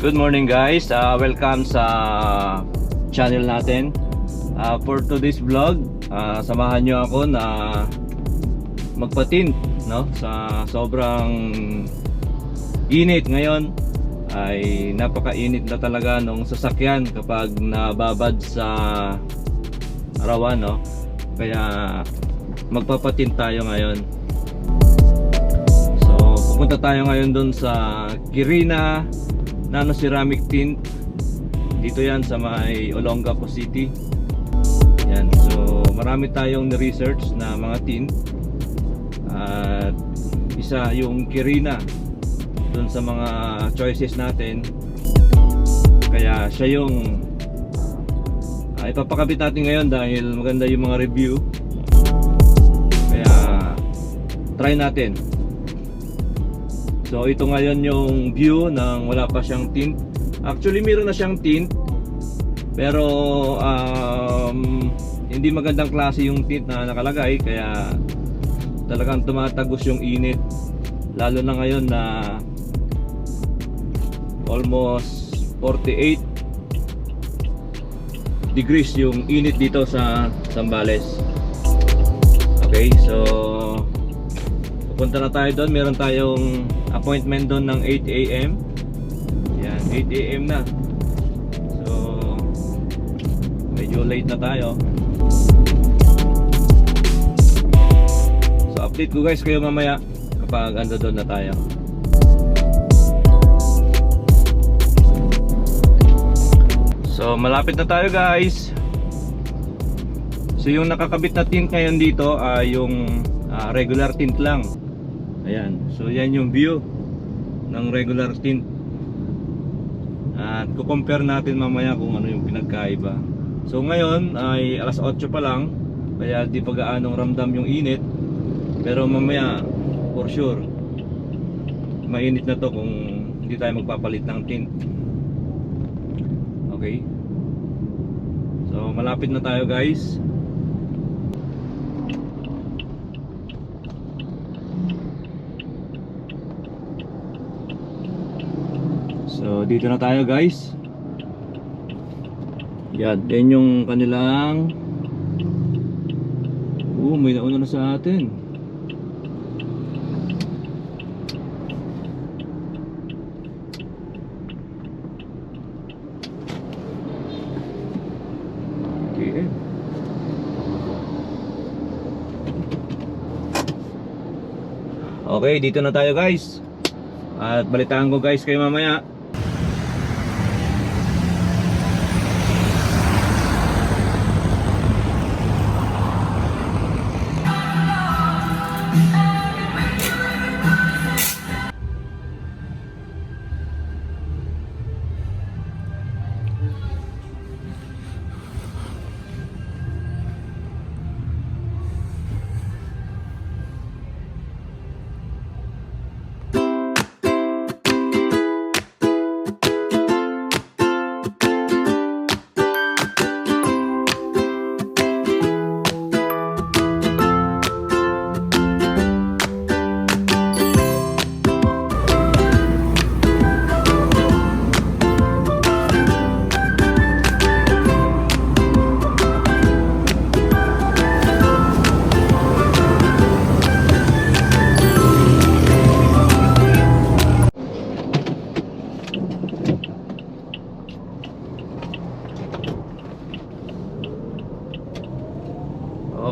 Good morning guys, uh, welcome sa channel natin. Uh, For today's vlog, uh, samahan nyo ako na magpatin no? Sa sobrang init ngayon. Ay napakainit na talaga nung sasakyan kapag nababad sa arawan no? Kaya magpapatin tayo ngayon. So pupunta tayo ngayon doon sa Kirina Nano Ceramic Tint dito yan sa may Olongapo City. Yan. So marami tayong research na mga tint at isa yung Kirina doon sa mga choices natin. Kaya siya yung uh, ipapakabit natin ngayon dahil maganda yung mga review. Kaya try natin So ito ngayon yung view ng wala pa siyang tint. Actually meron na siyang tint pero um, hindi magandang klase yung tint na nakalagay kaya talagang tumatagos yung init lalo na ngayon na almost 48 degrees yung init dito sa Zambales. Okay, so pupunta na tayo doon. Meron tayong appointment doon ng 8 a.m. Yan, 8 a.m. na. So, medyo late na tayo. So, update ko guys kayo mamaya kapag ando doon na tayo. So, malapit na tayo guys. So, yung nakakabit na tint ngayon dito ay yung ah, regular tint lang. Ayan. So yan yung view ng regular tint. At kukompare natin mamaya kung ano yung pinagkaiba. So ngayon ay alas 8 pa lang. Kaya di pa gaanong ramdam yung init. Pero mamaya for sure mainit na to kung hindi tayo magpapalit ng tint. Okay? So malapit na tayo guys. So dito na tayo guys. Yan, yan yung kanilang Oo, may nauna na sa atin. Okay. Okay, dito na tayo guys. At balitaan ko guys kayo mamaya.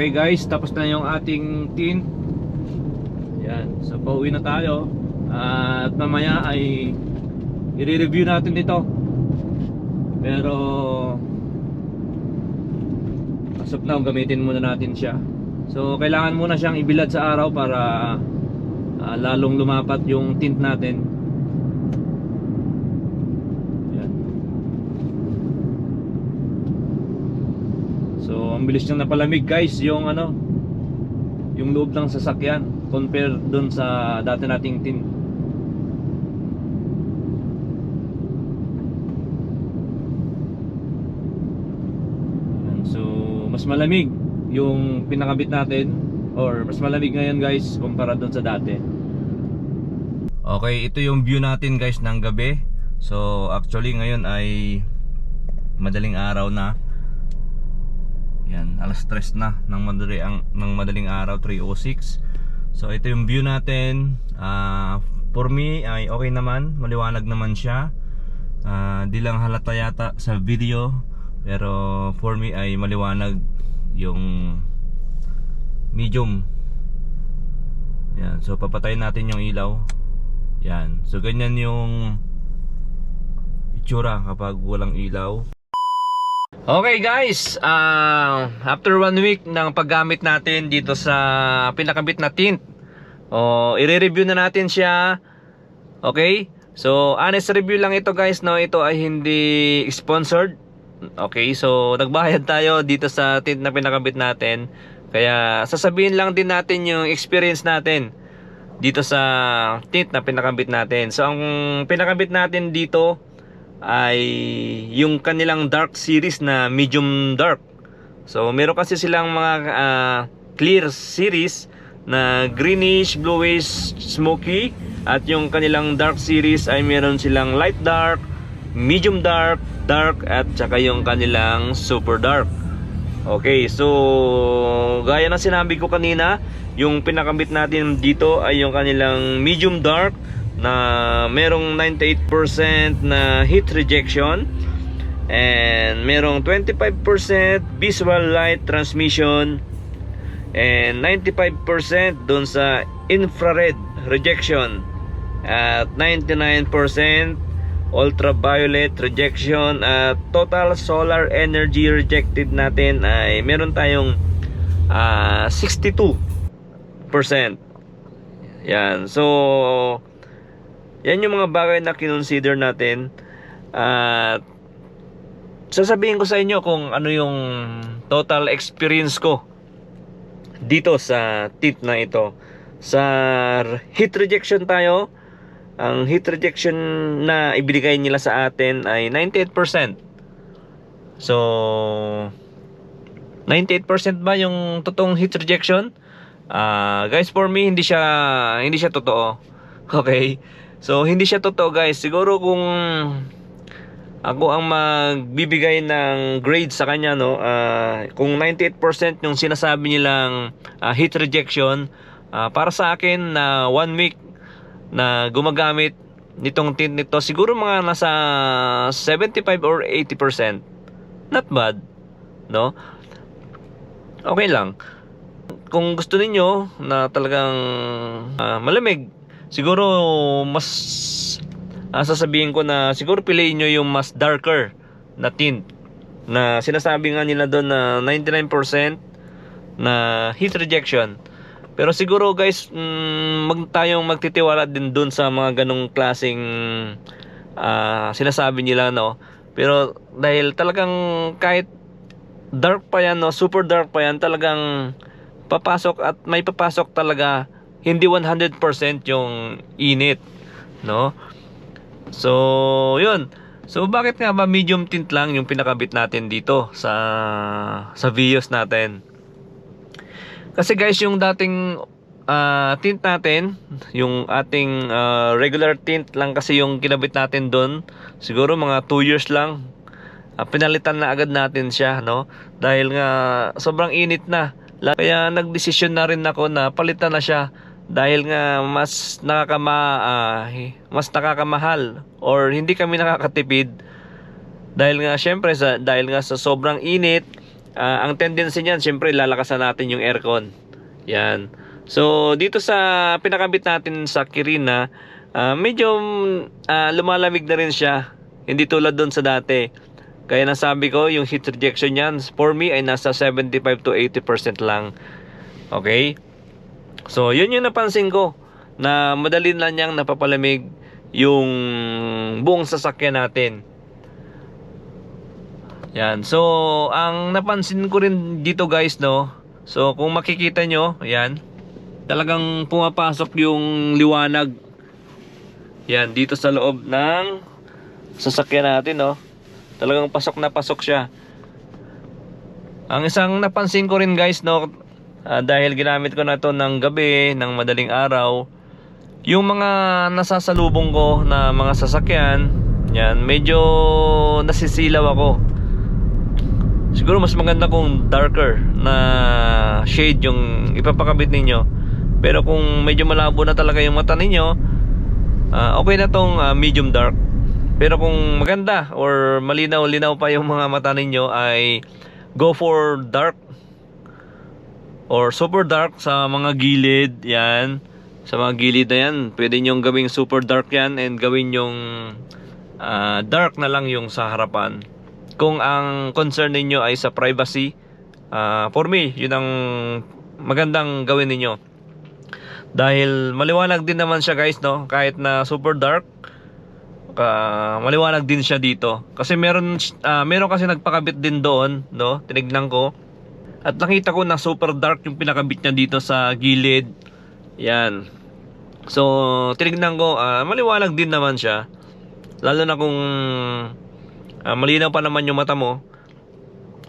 Okay guys, tapos na yung ating tint. Yan, so pauwi na tayo. At mamaya ay i-review natin ito. Pero as of now, gamitin muna natin siya. So kailangan muna siyang ibilad sa araw para ah, lalong lumapat yung tint natin. Yan. So, ang bilis niyang napalamig guys yung ano yung loob ng sasakyan compare doon sa dati nating tin. So, mas malamig yung pinakabit natin or mas malamig ngayon guys kumpara doon sa dati. Okay, ito yung view natin guys ng gabi. So actually ngayon ay madaling araw na. Yan, alas 3 na ng madaling ang ng madaling araw 3:06. So ito yung view natin. Ah, for me ay okay naman, maliwanag naman siya. Ah, di lang halata yata sa video, pero for me ay maliwanag yung medium. Yan, so papatayin natin yung ilaw. Yan. So ganyan yung itsura kapag walang ilaw. Okay guys, ah, after one week ng paggamit natin dito sa pinakabit na tint, oh, i-review na natin siya. Okay? So, honest review lang ito guys, no? Ito ay hindi sponsored. Okay, so nagbayad tayo dito sa tint na pinakabit natin. Kaya sasabihin lang din natin yung experience natin dito sa tint na pinakabit natin. So, ang pinakabit natin dito ay yung kanilang dark series na medium dark. So meron kasi silang mga ah, clear series na greenish, bluish, smoky at yung kanilang dark series ay meron silang light dark, medium dark, dark at saka yung kanilang super dark. Okay, so gaya ng sinabi ko kanina, yung pinakambit natin dito ay yung kanilang medium dark na merong 98% na heat rejection and merong 25% visual light transmission and 95% dun sa infrared rejection at 99% ultraviolet rejection at total solar energy rejected natin ay meron tayong ah, 62% yan. So yan yung mga bagay na kinonsider natin. At sasabihin ko sa inyo kung ano yung total experience ko dito sa tint na ito. Sa heat rejection tayo. Ang heat rejection na ibigay nila sa atin ay 98% so 98% ba yung totoong heat rejection? Ah, guys for me hindi siya hindi siya totoo. Okay So hindi siya totoo guys. Siguro kung ako ang magbibigay ng grade sa kanya no, ah, kung 98% yung sinasabi nilang ah, heat rejection, ah, para sa akin na one week na gumagamit nitong tint nito, siguro mga nasa 75 or 80%. Not bad, no? Okay lang. Kung gusto ninyo na talagang ah, malamig, siguro mas ah, sasabihin ko na siguro piliin nyo yung mas darker na tint. Na sinasabi nga nila doon na 99% na heat rejection. Pero siguro guys mm, mag tayong magtitiwala din doon sa mga ganong klaseng ah, sinasabi nila no? Pero dahil talagang kahit dark pa yan no? Super dark pa yan talagang papasok at may papasok talaga hindi 100% yung init, no? So, yun. So, bakit nga ba medium tint lang yung pinakabit natin dito sa sa Vios natin? Kasi guys, yung dating ah, tint natin, yung ating ah, regular tint lang kasi yung kinabit natin doon. Siguro mga 2 years lang. Ah, pinalitan na agad natin siya, no? Dahil nga sobrang init na. Kaya nagdesisyon na rin ako na palitan na siya dahil nga mas nakakama ah, mas nakakamahal or hindi kami nakakatipid. Dahil nga syempre sa dahil nga sa sobrang init ah, ang tendency niyan syempre lalakasan natin yung aircon. Yan. So dito sa pinakabit natin sa Kirina ah, medyo ah, lumalamig na rin siya. Hindi tulad doon sa dati. Kaya nasabi ko yung heat rejection niyan for me ay nasa 75 to 80% lang. Okay So, yun yung napansin ko na madali lang niyang napapalamig yung buong sasakyan natin. Yan. So, ang napansin ko rin dito guys, no. So, kung makikita nyo, yan. Talagang pumapasok yung liwanag. Yan, dito sa loob ng sasakyan natin, no. Talagang pasok na pasok siya. Ang isang napansin ko rin guys, no, Ah, dahil ginamit ko na to ng gabi, ng madaling araw, yung mga nasasalubong ko na mga sasakyan, Yan, medyo nasisilaw ako. Siguro mas maganda kung darker na shade yung ipapakabit ninyo. Pero kung medyo malabo na talaga yung mata ninyo, ah, okay na tong ah, medium dark. Pero kung maganda or malinaw-linaw pa yung mga mata ninyo ay go for dark or super dark sa mga gilid, yan. Sa mga gilid na yan, pwede nyong gawing super dark yan and gawin yung ah, dark na lang yung sa harapan. Kung ang concern ninyo ay sa privacy, ah, for me, yun ang magandang gawin ninyo. Dahil maliwanag din naman siya guys, no? Kahit na super dark, ka maliwanag din siya dito. Kasi meron ah, meron kasi nagpakabit din doon, no? Tinignan ko. At nakita ko na super dark yung pinakabit niya dito sa gilid. Yan. So, tinignan ko, ah, maliwanag din naman siya. Lalo na kung ah, malinaw pa naman yung mata mo.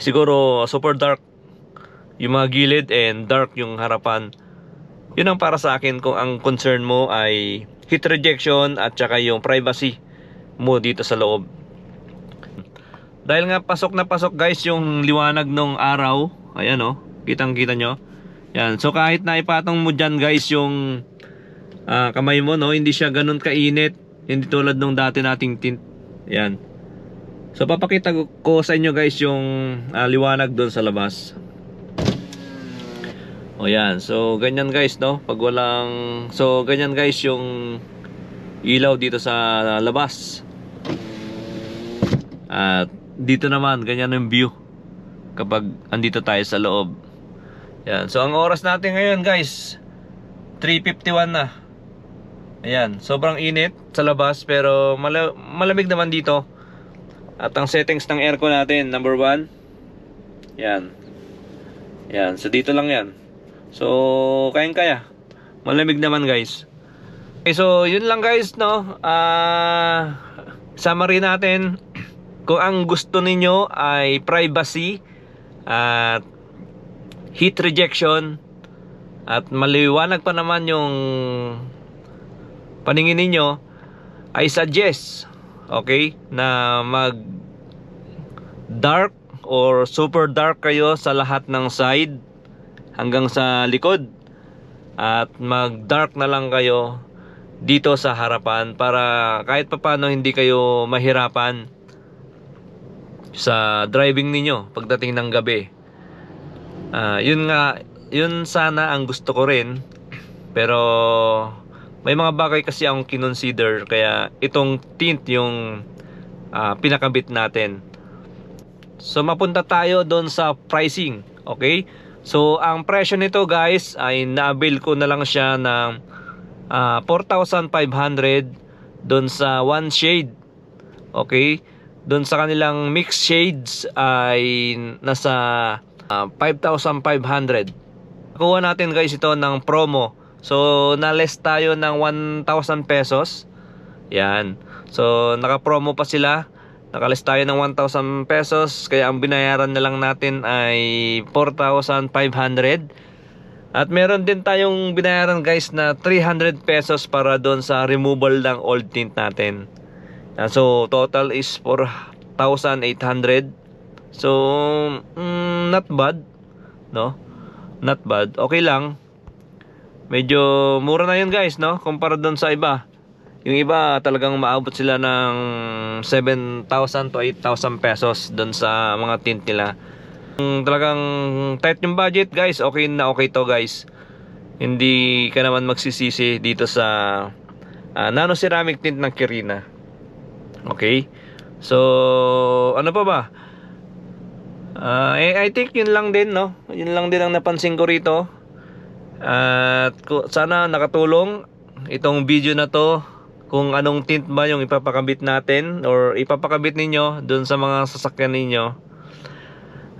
Siguro super dark yung mga gilid and dark yung harapan. Yun ang para sa akin kung ang concern mo ay heat rejection at saka yung privacy mo dito sa loob. Dahil nga pasok na pasok guys yung liwanag ng araw. Ayan oh, kitang kita nyo. Yan. So kahit na ipatong mo dyan guys yung ah, kamay mo no, hindi siya ganun kainit. Hindi tulad nung dati nating tint. Yan. So papakita ko- sa inyo guys yung ah, liwanag doon sa labas. O yan. So ganyan guys no, pag walang so ganyan guys yung ilaw dito sa labas. At dito naman ganyan yung view kapag andito tayo sa loob. Yan. So ang oras natin ngayon guys 3:51 na. Ayan, sobrang init sa labas pero mala- malamig naman dito. At ang settings ng aircon natin, number 1. Yan. Yan, so dito lang yan. So, kayang-kaya. Malamig naman, guys. Okay, so yun lang guys, no. Ah, summary natin kung ang gusto ninyo ay privacy at heat rejection. At maliwanag pa naman yung paningin ninyo. I suggest okay na mag dark or super dark kayo sa lahat ng side hanggang sa likod. At mag dark na lang kayo dito sa harapan para kahit papano hindi kayo mahirapan sa driving ninyo pagdating ng gabi. Ah, yun nga, yun sana ang gusto ko rin. Pero may mga bagay kasi akong kinonsider kaya itong tint yung ah, pinakabit natin. So mapunta tayo doon sa pricing, okay? So ang presyo nito guys ay na-avail ko na lang siya ng ah, 4,500 doon sa one shade. Okay? Doon sa kanilang mixed shades ay nasa ah, 5,500. Kuha natin guys ito ng promo. So, na-less tayo ng 1,000 pesos. Yan. So, naka-promo pa sila. Nakalis tayo ng 1,000 pesos. Kaya ang binayaran na lang natin ay 4,500. At meron din tayong binayaran guys na 300 pesos para doon sa removal ng old tint natin. Yan. So, total is 4,800. So, mm, not bad. No? Not bad. Okay lang. Medyo mura na yun guys, no? Kumpara doon sa iba. Yung iba talagang maabot sila ng 7,000 to 8,000 pesos doon sa mga tint nila. Kung talagang tight yung budget guys, okay na okay to guys. Hindi ka naman magsisisi dito sa ah, nano ceramic tint ng Kirina. Okay? So, ano pa ba? Ah, eh, I think yun lang din, no? Yun lang din ang napansin ko rito. At ku- sana nakatulong itong video na to kung anong tint ba yung ipapakabit natin or ipapakabit ninyo dun sa mga sasakyan ninyo.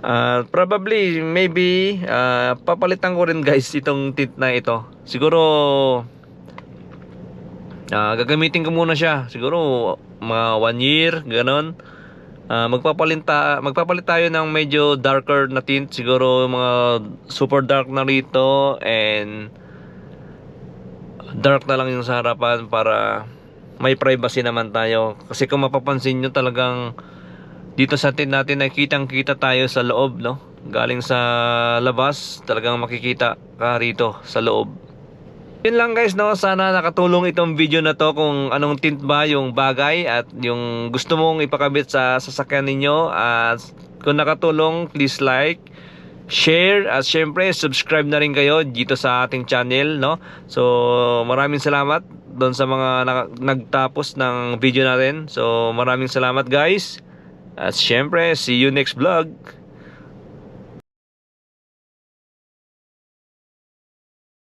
Ah, probably, maybe, ah, papalitan ko rin guys itong tint na ito. Siguro, ah, gagamitin ko muna siya. Siguro, mga one year, ganon. Ah, magpapalinta, magpapalit tayo ng medyo darker na tint. Siguro, mga super dark na rito and dark na lang yung sa harapan para may privacy naman tayo. Kasi kung mapapansin nyo talagang dito sa tent natin nakikitang kita tayo sa loob, no? Galing sa labas, talagang makikita ka rito sa loob. Yun lang guys, no? Sana nakatulong itong video na to kung anong tint ba yung bagay at yung gusto mong ipakabit sa sasakyan ninyo. At kung nakatulong, please like, share, at syempre subscribe na rin kayo dito sa ating channel, no? So, maraming salamat doon sa mga nagtapos ng video natin. So, maraming salamat guys. At syempre, see you next vlog.